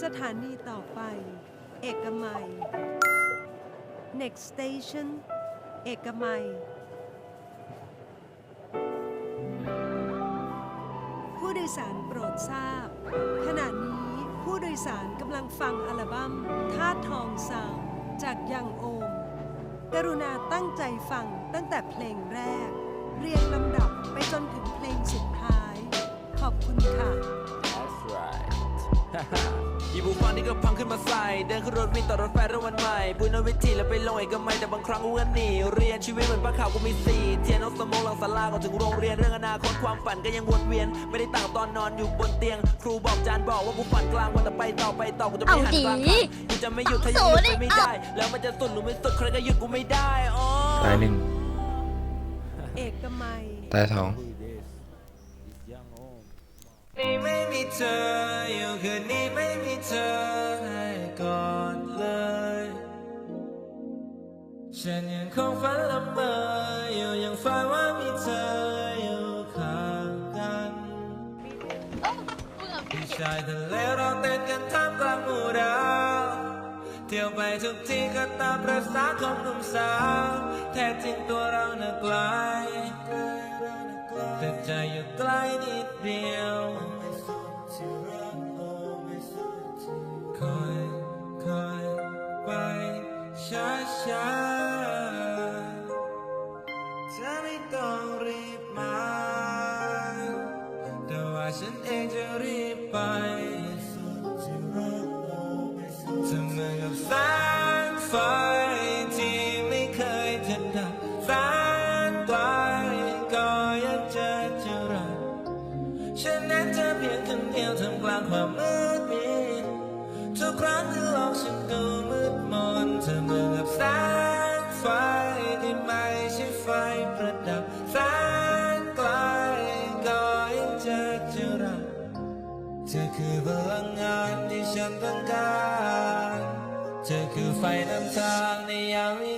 สถานีต่อไป เอกมัย next station เอกมัย ผู้โดยสารโปรดทราบ ขณะนี้ผู้โดยสารกำลังฟังอัลบั้มท่าทองสาวจากยังโอม กรุณาตั้งใจฟังตั้งแต่เพลงแรก เรียงลำดับไปจนถึงเพลงสุดท้าย ขอบคุณค่ะ That's right หยิบหูฟังนี่ก็พังขึ้นมาใส่ เดินขึ้นรถวิ่งต่อรถไฟระวันใหม่บุญนวิธีแล้วไปลงเอกมัยแต่บางครั้งกูก็หนีเรียนชีวิตเหมือนปลาขาวกูมีสี่เทียนน้องสมองหลังสลาก่อนถึงโรงเรียนเรื่องอนาคตความฝันก็ยังวนเวียน ไม่ได้ต่างตอนนอนอยู่บนเตียง ครูบอกจานบอกว่ากูฝันกลางวันแต่ไปต่อไปต่อกูจะไม่หันกลางคันกูจะไม่หยุดถ้ายังหยุดไปไม่ได้ แล้วมันจะสุดหรือไม่สุดใครก็หยุดกูไม่ได้อ๋อตายหนึ่งเอกมัยตายสอง นี่ไม่มีเธอ อยู่คืนนี้ไม่มีเธอให้ก่อนเลย ฉันยังคงฝันละเมออยู่ยังฝันว่ามีเธออยู่ข้างกันพี่ชายทะเลเราเต้นกันท่ามกลางหมู่ดาวเที่ยวไปทุกที่ก็ตามประสาของหนุ่มสาว แท้จริงตัวเราน่ะไกล ใจอยู่ใกล้นิดเดียวคอยคอยไปช้าช้าๆจะไม่ต้องรีบมา แต่ว่าฉันเองจะรีบไปเธอเหมือนกับแสงไฟที่ไม่เคยจะดับ ฉันนั้นเธอเพียงคนเดียวท่ามกลางความมืดมิดทุกครั้งที่โลกฉันดูมืดมนเธอเหมือนกับแสงไฟที่ไม่ใช่ไฟประดับแสนไกลก็ยังจะเจอรักเธอคือพลังงานที่ฉันต้องการ เธอคือไฟนำทางในยามวิ